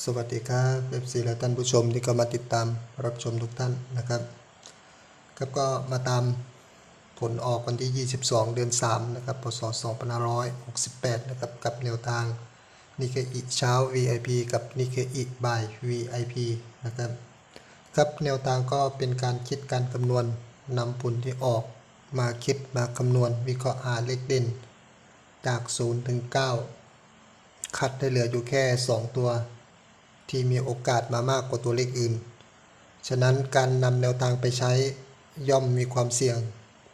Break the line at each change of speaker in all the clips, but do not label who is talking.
สวัสดีครับเอฟซีและท่านผู้ชมที่เข้ามาติดตามรับชมทุกท่านนะครับครับก็มาตามผลออกวันที่ 22 เดือน 3 นะครับ พศ 2568 นะครับ กับแนวทางนิเคอิเช้า VIP กับนิเคอิบ่าย VIP นะครับ ครับแนวทางก็เป็นการคิดการคำนวณนำผลที่ออกมาคิดมาคำนวณวิเคราะห์หาเลขเด่น จาก 0 ถึง 9 คัดได้เหลืออยู่แค่ 2 ตัว ที่มีโอกาสมามากกว่าตัวเลขอื่น ฉะนั้นการนำแนวทางไปใช้ย่อมมีความเสี่ยง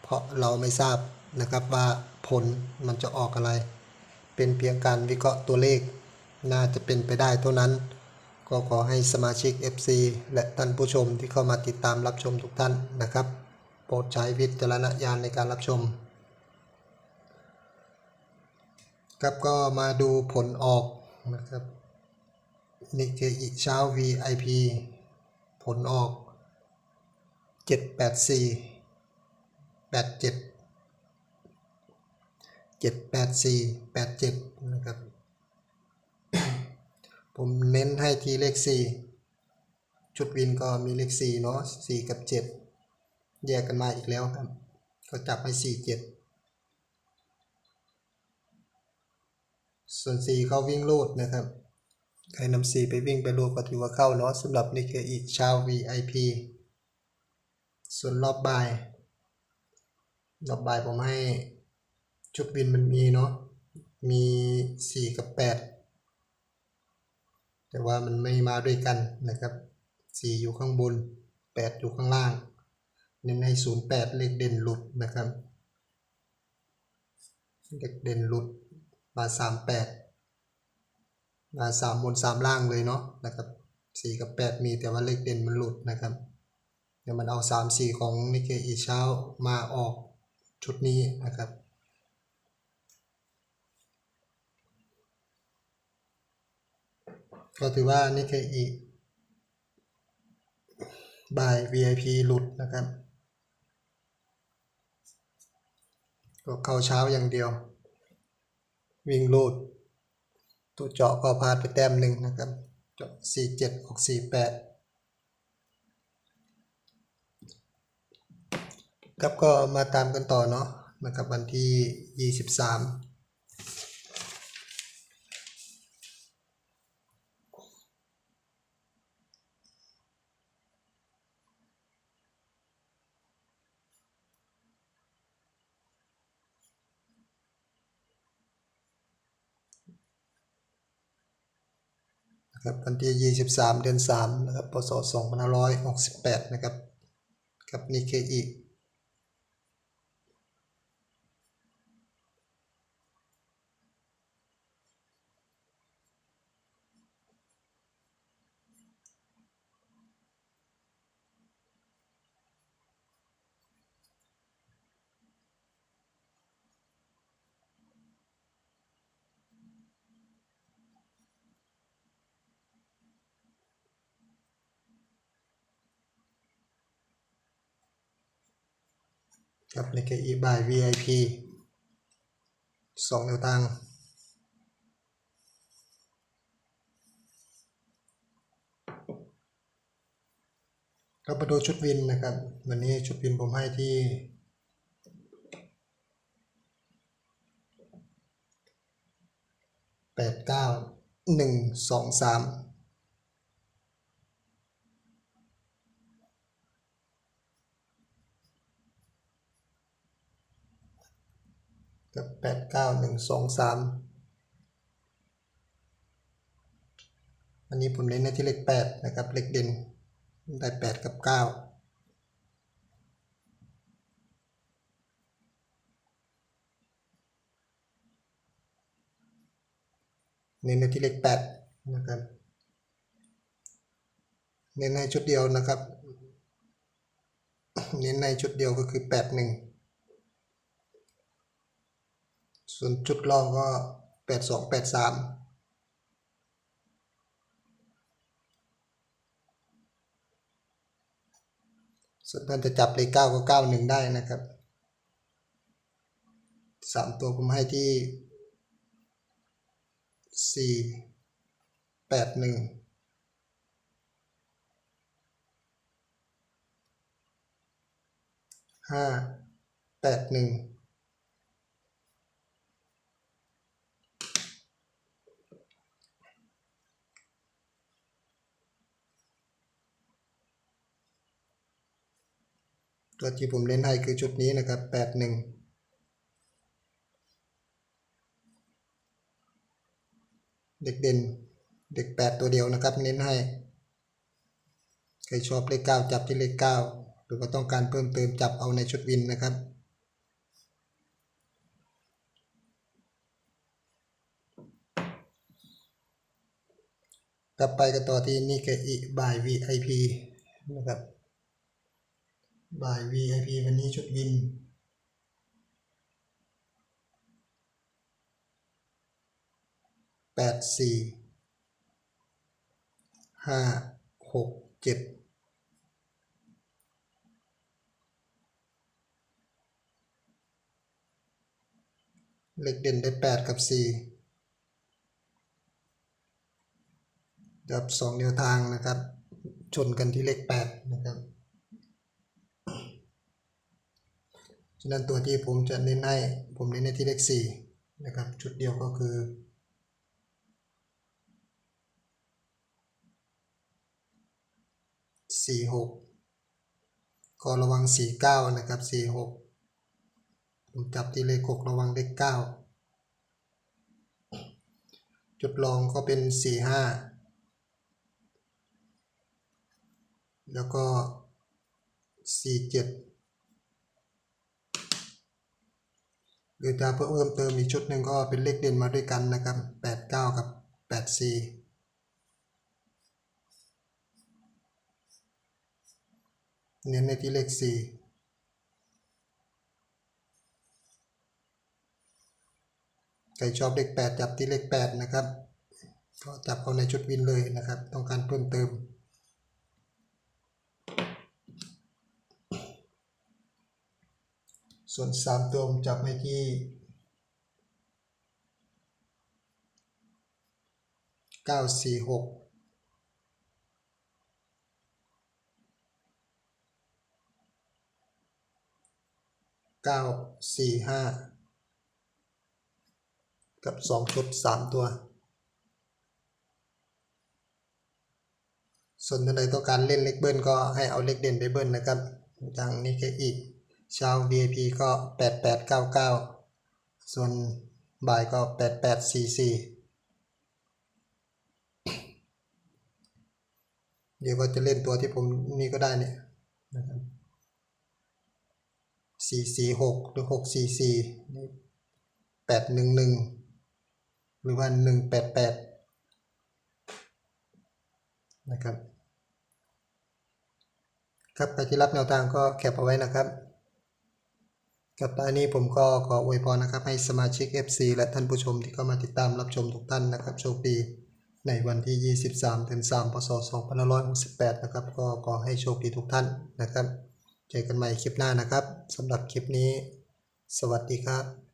เพราะเราไม่ทราบนะครับว่าผลมันจะออกอะไร เป็นเพียงการวิเคราะห์ตัวเลข น่าจะเป็นไปได้เท่านั้น ก็ขอให้สมาชิก FC และท่านผู้ชมที่เข้ามาติดตามรับชมทุกท่านนะครับ โปรดใช้วิจารณญาณในการรับชมครับก็มาดูผลออกนะครับ นิเกอิเช้า VIP ผลออก 784 87 784 87 นะครับ ผมเน้นให้ที่เลข 4 ชุดวินก็มีเลข 4 เนาะ4 กับ 7 แยกกันมาอีกแล้วครับ ก็จับให้ 4 7ส่วน 4 เขาวิ่งลูดนะครับ ใครนำสีไปวิ่งไปรูปก็ถือว่าเข้าเนาะสำหรับนี่คืออีกชาว VIP ส่วนรอบบ่าย รอบบ่ายผมให้ ชุดวินมันมีเนาะมี 4 กับ 8 แต่ว่ามันไม่มาด้วยกันนะครับ 4 อยู่ข้างบน 8 อยู่ข้างล่าง เน้นให้ 08 เลขเด่นหลุดนะครับ เลขเด่นหลุดมา 38 มาสามบนสามล่างเลยเนาะนะครับสี่กับแปดมีแต่ว่าเลขเด่นมันหลุดนะครับ เดี๋ยวมันเอาสามสี่ของนิเคอีเช้ามาออกชุดนี้นะครับก็ถือว่านิเคอีบาย VIP หลุดนะครับ ก็เข้าเช้าอย่างเดียว วิ่งโลด ตัวเจาะก็พาดไปแต้มหนึ่งนะครับ เจาะสี่เจ็ดออกสี่แปดครับก็มาตามกันต่อเนาะนะครับวันที่ 23 ครับวันที่ยี่สิบสามเดือนสามนะครับพศสองพันห้าร้อยหกสิบแปดนะครับกับนิเคอี กับนิเคอีบาย VIP สองแนวทางก็มาดูชุดวินนะครับ วันนี้ชุดวินผมให้ที่แปดเก้าหนึ่งสองสาม กับแปดเก้าหนึ่งสองสามอันนี้ผมเน้นในที่เลขแปดนะครับเลขเด่นได้แปดกับเก้าเน้นในที่เลขแปดนะครับเน้นในชุดเดียวนะครับ เน้นในชุดเดียวก็คือแปดหนึ่ง ส่วนจุดลองก็ 82 83ส่วนเพื่อนจะจับเลขเก้าก็เก้าหนึ่งได้นะครับสามตัวผมให้ที่สี่แปดหนึ่งห้าแปดหนึ่ง ตัวที่ผมเล่นให้คือชุดนี้นะครับแปดหนึ่งเด็กเด่นเด็กแปดตัวเดียวนะครับ เน้นให้ ใครชอบเลขเก้าจับที่เลขเก้าหรือว่าต้องการเพิ่มเติมจับเอาในชุดวินนะครับกลับไปกันต่อที่นี่คืออีบาย VIP นะครับ บ่าย VIP วันนี้ชุดวิน แปดสี่ ห้า หก เจ็ด เลขเด่นได้แปดกับสี่จับสองแนวทางนะครับ ชนกันที่เลขแปดนะครับ ฉะนั้นตัวที่ผมจะเน้นให้ผมเน้นในที่เลข4นะครับชุดเดียวก็คือสี่หก็ระวังสี่เก้านะครับ 46 ผมจับที่เลขหกระวังเลขเก้าจุดรองก็เป็นสี่ห้าแล้วก็สี่เจ็ด หรือจะเพิ่มเติมอีกชุดหนึ่งก็เป็นเลขเด่นมาด้วยกันนะครับแปดเก้ากับแปดสี่เน้นในที่เลขสี่ใครชอบเลขแปดจับที่เลขแปดนะครับ ก็จับเอาในชุดวินเลยนะครับ ต้องการเพิ่มเติม ส่วนสามตัวผมจับให้ที่เก้าสี่หกเก้าสี่ห้ากับสองชุดสามตัว ส่วนท่านใดต้องการเล่นเล็กเบิ้ลก็ให้เอาเล็กเด่นไปเบิ้ลนะครับ อย่างนี้แค่อีก ชา VIP ก็แปดแปดเก้าเก้าส่วนบ่ายก็แปดแปดสี่สี่เดี๋ยวก็จะเล่นตัวที่ผมนี่ก็ได้เนี่ยนะครับสี่สี่หกหรือหกสี่สี่แปดหนึ่งหนึ่งหรือว่าหนึ่งแปดแปดนะครับครับใครที่รับแนวทางก็แคปเอาไว้นะครับ กับตอนนี้ผมก็ขออวยพรนะครับให้สมาชิก FC และท่านผู้ชมที่เข้ามาติดตามรับชมทุกท่านนะครับโชคดีในวันที่ 23ถึง3พศ2568 นะครับ ก็ขอให้โชคดีทุกท่านนะครับ เจอกันใหม่คลิปหน้านะครับสำหรับคลิปนี้ สวัสดีครับ